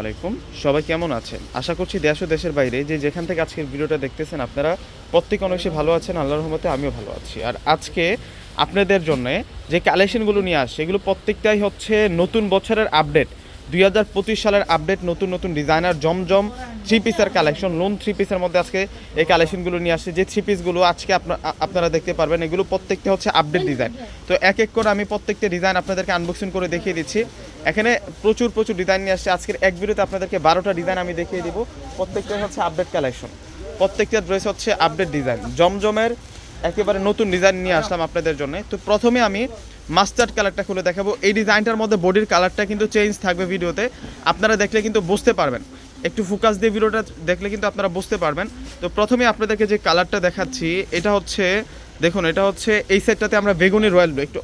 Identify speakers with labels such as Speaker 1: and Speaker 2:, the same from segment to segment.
Speaker 1: আলাইকুম। সবাই কেমন আছেন? আশা করছি দেশ ও দেশের বাইরে যে যেখান থেকে আজকের ভিডিওটা দেখতেছেন আপনারা প্রত্যেক অনেক ভালো আছেন, আল্লাহর রহমতে আমিও ভালো আছি। আর আজকে আপনাদের জন্য যে কালেকশনগুলো নিয়ে আসছে, এগুলো প্রত্যেকটাই হচ্ছে নতুন বছরের আপডেট দুই হাজার পঁচিশ সালের আপডেট নতুন নতুন ডিজাইনার জমজম থ্রি পিসের কালেকশন লোন থ্রি পিসের মধ্যে আজকে এই কালেকশনগুলো নিয়ে আসছে। যে থ্রি পিসগুলো আজকে আপনা- আপনারা দেখতে পারবেন, এগুলো প্রত্যেকটা হচ্ছে আপডেট ডিজাইন তো এক এক করে আমি প্রত্যেকটা ডিজাইন আপনাদেরকে আনবক্সিং করে দেখিয়ে দিচ্ছি। এখানে প্রচুর প্রচুর ডিজাইন নিয়ে আসছে। আজকের এক ভিডিওতে আপনাদেরকে বারোটা ডিজাইন আমি দেখিয়ে দিব। প্রত্যেকটা হচ্ছে আপডেট কালেকশন প্রত্যেকটা ড্রেস হচ্ছে আপডেট ডিজাইন জমজমের একেবারে নতুন ডিজাইন নিয়ে আসলাম আপনাদের জন্য। তো প্রথমে আমি মাস্টার্ড কালারটা খুলে দেখাবো। এই ডিজাইনটার মধ্যে বডির কালারটা কিন্তু চেঞ্জ থাকবে ভিডিওতে। আপনারা দেখলে কিন্তু বুঝতে পারবেন। একটু ফোকাস দিয়ে ভিডিওটা দেখলে কিন্তু আপনারা বুঝতে পারবেন। তো প্রথমে আপনাদেরকে যে কালারটা দেখাচ্ছি, এটা হচ্ছে, দেখুন, এটা হচ্ছে এই সেটটাতে আমরা বেগুনি রয়্যাল ব্লু একটু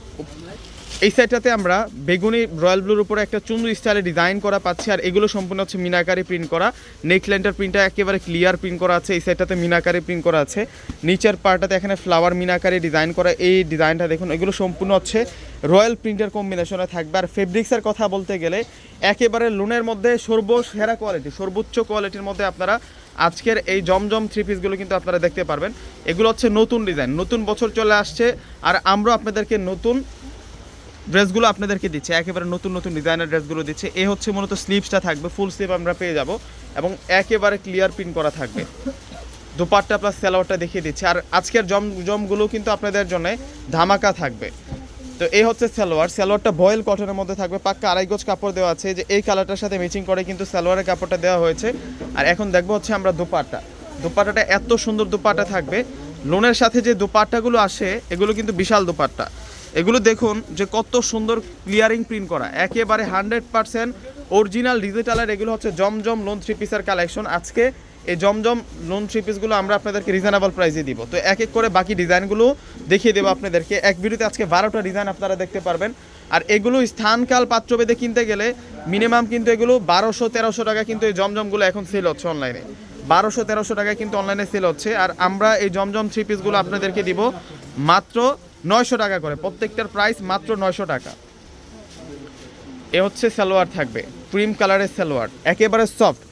Speaker 1: এই সাইডটাতে আমরা বেগুনি, রয়্যাল ব্লুর উপরে একটা চুন্দু স্টাইলে ডিজাইন করা পাচ্ছি, আর এগুলো সম্পূর্ণ হচ্ছে মিনাকারি প্রিন্ট করা। নেকলাইনটার প্রিন্টটা একেবারে ক্লিয়ার প্রিন্ট করা আছে, এই সাইডটাতে মিনাকারি প্রিন্ট করা আছে। নিচের পার্টটাতে এখানে ফ্লাওয়ার মিনাকারি ডিজাইন করা, এই ডিজাইনটা দেখুন, এগুলো সম্পূর্ণ হচ্ছে রয়্যাল প্রিন্টের কম্বিনেশনে থাকবে। আর ফেব্রিক্সের কথা বলতে গেলে একেবারে লোনের মধ্যে সর্বসেরা কোয়ালিটি, সর্বোচ্চ কোয়ালিটির মধ্যে আপনারা আজকের এই জমজম থ্রি পিসগুলো কিন্তু আপনারা দেখতে পারবেন। এগুলো হচ্ছে নতুন ডিজাইন, নতুন বছর চলে আসছে, আর আমরা আপনাদেরকে নতুন ড্রেসগুলো আপনাদেরকে দিচ্ছে, একেবারে নতুন নতুন ডিজাইনার ড্রেসগুলো দিচ্ছে। এ হচ্ছে মূলত স্লিভসটা থাকবে ফুল স্লিভ আমরা পেয়ে যাব এবং একেবারে ক্লিয়ার প্রিন্ট করা থাকবে। দুপাট্টা প্লাস সালোয়ারটা দেখিয়ে দিচ্ছে। আর আজকের জম, জমগুলো কিন্তু আপনাদের জন্য ধামাকা থাকবে। তো এই হচ্ছে সালোয়ার। সালোয়ারটা বয়েল কটনের মধ্যে থাকবে। পাক্কা আড়াই গজ কাপড় দেওয়া আছে। যে এই কালারটার সাথে ম্যাচিং করে কিন্তু সালোয়ারের কাপড়টা দেওয়া হয়েছে। আর এখন দেখব হচ্ছে আমরা দুপাট্টা। দুপাট্টাটা এত সুন্দর দুপাট্টা থাকবে। লোনের সাথে যে দুপাট্টাগুলো আসে, এগুলো কিন্তু বিশাল দুপাট্টা। এগুলো দেখুন যে কত সুন্দর ক্লিয়ারিং প্রিন্ট করা। একেবারে হান্ড্রেড পার্সেন্ট অরিজিনাল ডিজিটালের এগুলো হচ্ছে জমজম লোন থ্রি পিসের কালেকশন আজকে এই জমজম লোন থ্রি পিসগুলো আমরা আপনাদেরকে রিজনেবল প্রাইসে দিব। তো এক এক করে বাকি ডিজাইনগুলো দেখিয়ে দেবো আপনাদেরকে। এক ভিডিওতে আজকে বারোটা ডিজাইন আপনারা দেখতে পারবেন। আর এগুলো স্থানকাল পাত্রভেদে কিনতে গেলে মিনিমাম কিন্তু এগুলো বারোশো, তেরোশো টাকা কিন্তু এই জমজমগুলো এখন সেল হচ্ছে অনলাইনে বারোশো, তেরোশো টাকা কিন্তু অনলাইনে সেল হচ্ছে। আর আমরা এই জমজম থ্রি পিসগুলো আপনাদেরকে দিব মাত্র নয়শো টাকা করে। প্রত্যেকটার প্রাইস মাত্র নয়শো টাকা। এ হচ্ছে সালোয়ার থাকবে ক্রিম কালারের সালোয়ার। একেবারে সফট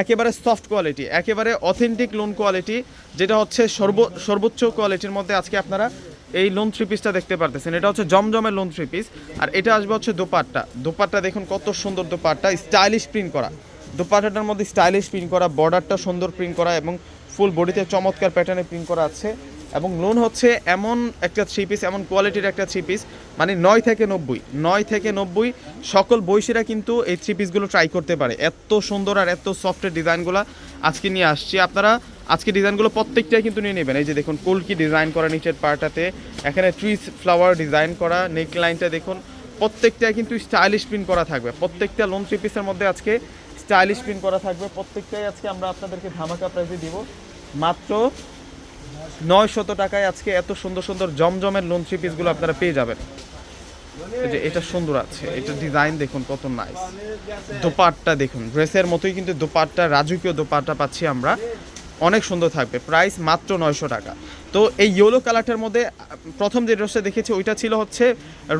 Speaker 1: একেবারে সফট কোয়ালিটি একেবারে অথেন্টিক লোন কোয়ালিটি যেটা হচ্ছে সর্ব, সর্বোচ্চ কোয়ালিটির মধ্যে আজকে আপনারা এই লোন থ্রি পিসটা দেখতে পারতেছেন। এটা হচ্ছে জমজমের লোন থ্রি পিস আর এটা আসবে হচ্ছে দোপাট্টা। দোপাট্টা দেখুন কত সুন্দর দোপাট্টা স্টাইলিশ প্রিন্ট করা। দোপাট্টাটার মধ্যে স্টাইলিশ প্রিন্ট করা বর্ডারটা সুন্দর প্রিন্ট করা এবং ফুল বডিতে চমৎকার প্যাটার্নে প্রিন্ট করা আছে। এবং লোন হচ্ছে এমন একটা থ্রি পিস এমন কোয়ালিটির একটা থ্রি পিস মানে নয় থেকে নব্বই, নয় থেকে নব্বই, সকল বয়সীরা কিন্তু এই থ্রি পিসগুলো ট্রাই করতে পারে। এত সুন্দর আর এত সফটের ডিজাইনগুলো আজকে নিয়ে আসছি। আপনারা আজকে ডিজাইনগুলো প্রত্যেকটাই কিন্তু নিয়ে নেবেন। এই যে দেখুন, কুলকি ডিজাইন করা নিচের পার্টাতে এখানে ট্রিস ফ্লাওয়ার ডিজাইন করা নেক লাইনটা দেখুন, প্রত্যেকটাই কিন্তু স্টাইলিশ প্রিন্ট করা থাকবে। প্রত্যেকটা লোন থ্রি পিসের মধ্যে আজকে স্টাইলিশ প্রিন্ট করা থাকবে। প্রত্যেকটাই আজকে আমরা আপনাদেরকে ধামাকা প্রাইসে দিব। মাত্র নয় শত টাকায় আজকে এত সুন্দর সুন্দর জমজমের লোন পিসগুলো আপনারা পেয়ে যাবেন। যে এটা সুন্দর আছে, এটা ডিজাইন দেখুন কত নাইস দোপাট্টা দেখুন ড্রেসের মতোই কিন্তু দোপাট্টা, রাজকীয় দোপাট্টা পাচ্ছি আমরা। অনেক সুন্দর থাকবে প্রাইস মাত্র নয়শো টাকা। তো এই ইয়েলো কালারটার মধ্যে, প্রথম যে ড্রেসটা দেখেছি, ওইটা ছিল হচ্ছে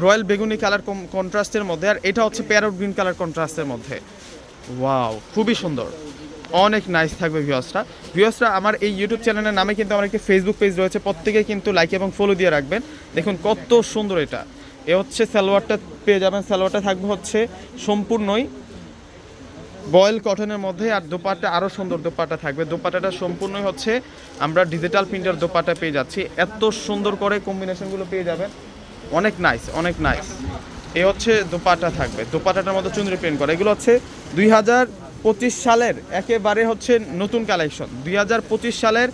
Speaker 1: রয়্যাল বেগুনি কালার কন্ট্রাস্টের মধ্যে, আর এটা হচ্ছে প্যারোট গ্রিন কালার কন্ট্রাস্টের মধ্যে। ওয়াও খুবই সুন্দর। অনেক নাইস থাকবে ভিউয়ার্সরা ভিউয়ার্সরা আমার এই ইউটিউব চ্যানেলের নামে কিন্তু আমার একটি ফেসবুক পেজ রয়েছে, প্রত্যেকে কিন্তু লাইক এবং ফলো দিয়ে রাখবেন। দেখুন কত সুন্দর এটা। এ হচ্ছে সালোয়ারটা পেয়ে যাবেন। সালোয়ারটা থাকবে হচ্ছে সম্পূর্ণই বয়েল কটনের মধ্যে, আর দোপাট্টা আরও সুন্দর দোপাট্টা থাকবে। দোপাট্টাটা সম্পূর্ণই হচ্ছে আমরা ডিজিটাল প্রিন্টার দোপাট্টা পেয়ে যাচ্ছি। এত সুন্দর করে কম্বিনেশনগুলো পেয়ে যাবেন। অনেক নাইস অনেক নাইস এ হচ্ছে দোপাট্টা থাকবে। দোপাট্টাটার মধ্যে চুন্দ্রি প্রিন্ট করা। এগুলো হচ্ছে দুই হাজার পঁচিশ সালের একেবারে হচ্ছে নতুন কালেকশন দুই হাজার পঁচিশ সালের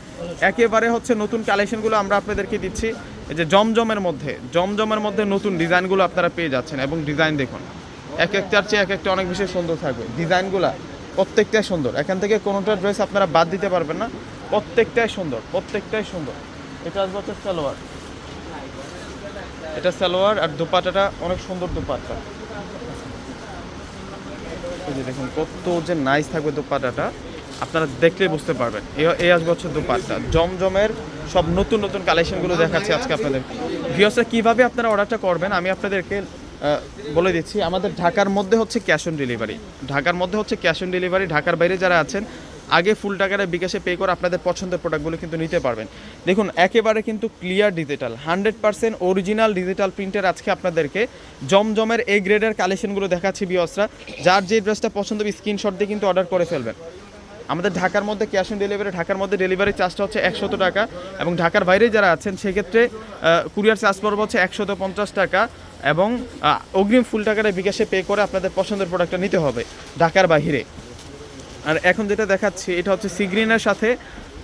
Speaker 1: একেবারে হচ্ছে নতুন কালেকশনগুলো আমরা আপনাদেরকে দিচ্ছি। এই যে জমজমের মধ্যে জমজমের মধ্যে নতুন ডিজাইনগুলো আপনারা পেয়ে যাচ্ছেন এবং ডিজাইন দেখুন। এক একটার চেয়ে এক একটা অনেক বেশি সুন্দর থাকবে। ডিজাইনগুলা প্রত্যেকটাই সুন্দর। এখান থেকে কোনোটা ড্রেস আপনারা বাদ দিতে পারবেন না। প্রত্যেকটাই সুন্দর প্রত্যেকটাই সুন্দর। এটা আসবে হচ্ছে সালোয়ার। এটা সালোয়ার আর দুপাটাটা অনেক সুন্দর দোপাট্টা। যে দেখুন, কত যে নাইস থাকবে দোপাট্টাটা, আপনারা দেখলে বুঝতে পারবেন। এই আসবে হচ্ছে দোপাট্টা। জমজমের সব নতুন নতুন কালেকশনগুলো দেখাচ্ছি আজকে আপনাদের। ভিওসে কীভাবে আপনারা অর্ডারটা করবেন, আমি আপনাদেরকে বলে দিচ্ছি। আমাদের ঢাকার মধ্যে হচ্ছে ক্যাশ অন ডেলিভারি ঢাকার মধ্যে হচ্ছে ক্যাশ অন ডেলিভারি ঢাকার বাইরে যারা আছেন আগে ফুল টাকাটা বিকাশে পে করে আপনাদের পছন্দের প্রোডাক্টগুলো কিন্তু নিতে পারবেন। দেখুন, একেবারে কিন্তু clear digital hundred percent original digital প্রিন্টের আজকে আপনাদেরকে জমজমের এ গ্রেডের কালেকশনগুলো দেখাচ্ছি বিয়সরা যার যে ড্রেসটা পছন্দ হবে স্ক্রিনশট দিয়ে কিন্তু অর্ডার করে ফেলবেন। আমাদের ঢাকার মধ্যে ক্যাশ অন ডেলিভারি ঢাকার মধ্যে ডেলিভারি চার্জটা হচ্ছে একশত টাকা এবং ঢাকার বাইরে যারা আছেন, সেক্ষেত্রে কুরিয়ার চার্জ পড়বে হচ্ছে একশত পঞ্চাশ টাকা এবং অগ্রিম ফুল টাকাটা বিকাশে পে করে আপনাদের পছন্দের প্রোডাক্টটা নিতে হবে ঢাকার বাইরে আর এখন যেটা দেখাচ্ছি, এটা হচ্ছে সিগ্রিনের সাথে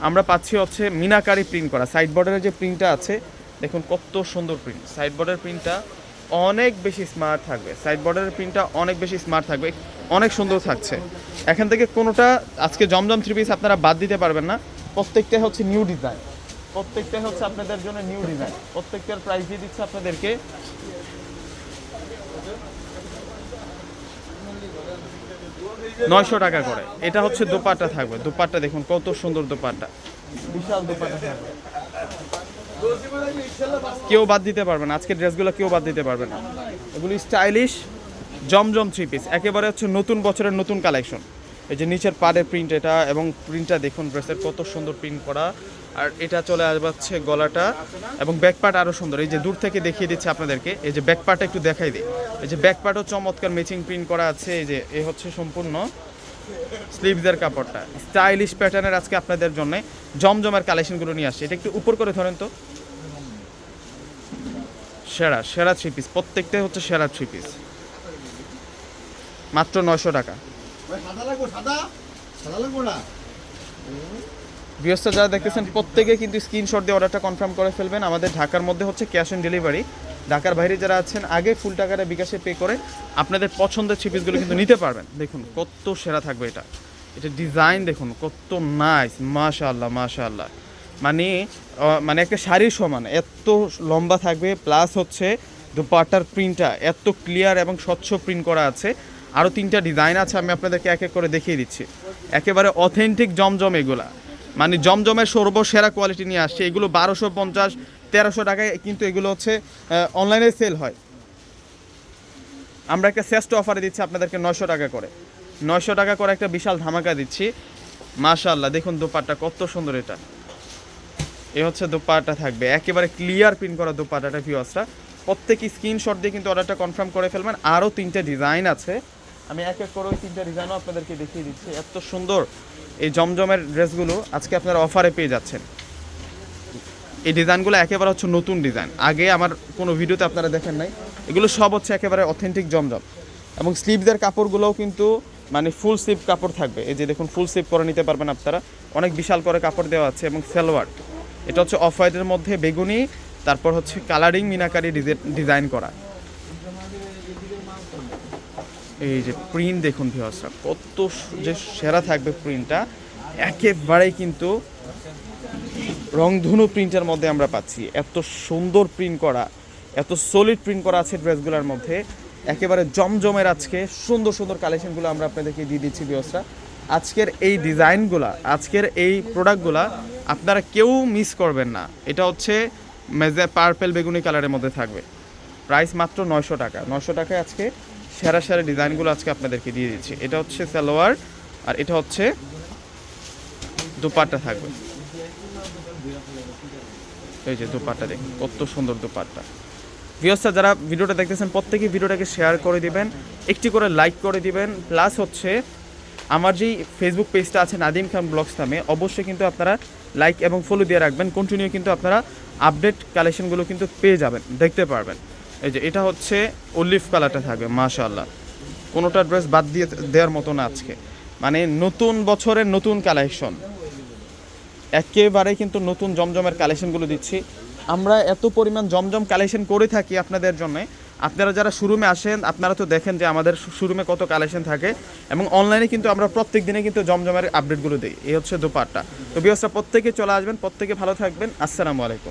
Speaker 1: আমরা পাচ্ছি হচ্ছে মিনাকারি প্রিন্ট করা। সাইড বর্ডারের যে প্রিন্টটা আছে, দেখুন কত সুন্দর প্রিন্ট সাইড বর্ডারের প্রিন্টটা অনেক বেশি স্মার্ট থাকবে। সাইড বর্ডারের প্রিন্টটা অনেক বেশি স্মার্ট থাকবে। অনেক সুন্দর থাকছে। এখান থেকে কোনোটা আজকে জমজম থ্রি পিস আপনারা বাদ দিতে পারবেন না। প্রত্যেকটা হচ্ছে নিউ ডিজাইন প্রত্যেকটা হচ্ছে আপনাদের জন্য নিউ ডিজাইন প্রত্যেকটার প্রাইস দিয়ে দিচ্ছে আপনাদেরকে নয়শো টাকা করে। এটা হচ্ছে দোপাট্টা থাকবে। দোপাট্টা দেখুন কত সুন্দর দোপাট্টা। বিশাল দোপাট্টা থাকবে। কেউ বাদ দিতে পারবে না। আজকের ড্রেসগুলো কেউ বাদ দিতে পারবে না। এগুলি স্টাইলিশ জমজম থ্রি পিস একেবারে হচ্ছে নতুন বছরের নতুন কালেকশন এই যে নিচের পাড়ের প্রিন্ট এটা এবং প্রিন্টটা দেখুন ড্রেসের কত সুন্দর প্রিন্ট করা। আর এটা চলে আসবাচ্ছে গলাটা এবং ব্যাক পার্ট আরও সুন্দর। এই যে দূর থেকে দেখিয়ে দিচ্ছে আপনাদেরকে। এই যে ব্যাক পার্টটা একটু দেখাই দিই। এই যে ব্যাক পার্টও চমৎকার ম্যাচিং প্রিন্ট করা আছে। এই যে এ হচ্ছে সম্পূর্ণ স্লিভসের কাপড়টা। স্টাইলিশ প্যাটার্নের আজকে আপনাদের জন্য জমজমের কালেকশনগুলো নিয়ে আসছে। এটা একটু উপর করে ধরেন তো। সেরা সেরা থ্রি পিস প্রত্যেকটাই হচ্ছে সেরা থ্রি পিস মাত্র নয়শো টাকা। বৃহস্পতি যারা দেখতেছেন, প্রত্যেকে কিন্তু স্ক্রিনশট দিয়ে অর্ডারটা কনফার্ম করে ফেলবেন। আমাদের ঢাকার মধ্যে হচ্ছে ক্যাশ অন ডেলিভারি। ঢাকার বাইরে যারা আছেন, আগে ফুল টাকাটা বিকাশে পে করে আপনাদের পছন্দের ছিপিসগুলো কিন্তু নিতে পারবেন। দেখুন, কত সেরা থাকবে এটা। এটা ডিজাইন দেখুন, কত নাইস মাশাআল্লাহ মাশাআল্লাহ। মানে মানে একটা শাড়ির সমান, এত লম্বা থাকবে প্লাস হচ্ছে দুপাটার প্রিন্টটা এত ক্লিয়ার এবং স্বচ্ছ প্রিন্ট করা আছে। আরও তিনটা ডিজাইন আছে, আমি আপনাদেরকে এক এক করে দেখিয়ে দিচ্ছি। একেবারে অথেন্টিক জমজম এগুলা। মানে জমজমের সর্বসেরা কোয়ালিটি নিয়ে আসছে। এগুলো বারোশো পঞ্চাশ, তেরোশো টাকায় কিন্তু এগুলো হচ্ছে অনলাইনে সেল হয়। আমরা একটা শ্রেষ্ঠ অফারে দিচ্ছি আপনাদেরকে নয়শো টাকা করে। নয়শো টাকা করে একটা বিশাল ধামাকা দিচ্ছি। মাশাল্লাহ দেখুন দোপাট্টা কত সুন্দর এটা। এ হচ্ছে দোপাট্টা থাকবে। একেবারে ক্লিয়ার প্রিন্ট করা দোপাট্টাটা ভিউয়ার্সরা প্রত্যেক স্ক্রিনশট দিয়ে কিন্তু অর্ডারটা কনফার্ম করে ফেলবেন। আরও তিনটে ডিজাইন আছে। আমি এক এক করে ওই তিনটে ডিজাইনও আপনাদেরকে দেখিয়ে দিচ্ছি। এত সুন্দর এই জমজমের ড্রেসগুলো আজকে আপনারা অফারে পেয়ে যাচ্ছেন। এই ডিজাইনগুলো একেবারে হচ্ছে নতুন ডিজাইন। আগে আমার কোনো ভিডিওতে আপনারা দেখেন নাই। এগুলো সব হচ্ছে একেবারে অথেন্টিক জমজম। এবং স্লিভদের কাপড়গুলোও কিন্তু মানে ফুল স্লিভ কাপড় থাকবে। এই যে দেখুন ফুল স্লিভ করে নিতে পারবেন আপনারা। অনেক বিশাল করে কাপড় দেওয়া আছে এবং সালোয়ার। এটা হচ্ছে অফ হোয়াইটের মধ্যে বেগুনি, তারপর হচ্ছে কালারিং মিনাকারি ডিজাইন করা। এই যে প্রিন্ট দেখুন ভিউয়ার্সরা কত যে সেরা থাকবে প্রিন্টটা একেবারেই কিন্তু রংধনু প্রিন্টের মধ্যে আমরা পাচ্ছি। এত সুন্দর প্রিন্ট করা, এত সলিড প্রিন্ট করা আছে ড্রেসগুলোর মধ্যে। একেবারে জমজমের আজকে, সুন্দর সুন্দর কালেকশনগুলো আমরা আপনাদেরকে দিয়ে দিচ্ছি বিয়সরা আজকের এই ডিজাইনগুলা, আজকের এই প্রোডাক্টগুলা আপনারা কেউ মিস করবেন না। এটা হচ্ছে মেজে পার্পেল বেগুনি কালারের মধ্যে থাকবে। প্রাইস মাত্র নয়শো টাকা। নয়শো টাকায় আজকে সেরা সেরা ডিজাইনগুলো আজকে আপনাদেরকে দিয়ে দিচ্ছি। এটা হচ্ছে সালোয়ার আর এটা হচ্ছে দুপাট্টা থাকবে। এই যে দুপাট্টা দেখুন, কত সুন্দর দুপাট্টা। ভিউয়ার্সরা যারা ভিডিওটা দেখতেছেন, প্রত্যেকেই ভিডিওটাকে শেয়ার করে দিবেন, একটি করে লাইক করে দিবেন প্লাস হচ্ছে আমার যেই ফেসবুক পেজটা আছে নাদিম খান ব্লগস নামে, অবশ্যই কিন্তু আপনারা লাইক এবং ফলো দিয়ে রাখবেন। কন্টিনিউ কিন্তু আপনারা আপডেট কালেকশনগুলো কিন্তু পেয়ে যাবেন, দেখতে পারবেন। এই যে এটা হচ্ছে অলিভ কালারটা থাকবে, মাশাআল্লাহ। কোনোটা ড্রেস বাদ দিয়ে দেওয়ার মতো না আজকে। মানে নতুন বছরের নতুন কালেকশন একেবারে কিন্তু নতুন জমজমের কালেকশনগুলো দিচ্ছি। আমরা এত পরিমাণ জমজম কালেকশন করে থাকি আপনাদের জন্য। আপনারা যারা শোরুমে আসেন, আপনারা তো দেখেন যে আমাদের শোরুমে কত কালেকশন থাকে। এবং অনলাইনে কিন্তু আমরা প্রত্যেক দিনে কিন্তু জমজমের আপডেটগুলো দিই। এই হচ্ছে দোপাট্টা। তো বিয়সরা প্রত্যেকে চলে আসবেন, প্রত্যেকে ভালো থাকবেন। আসসালামু আলাইকুম।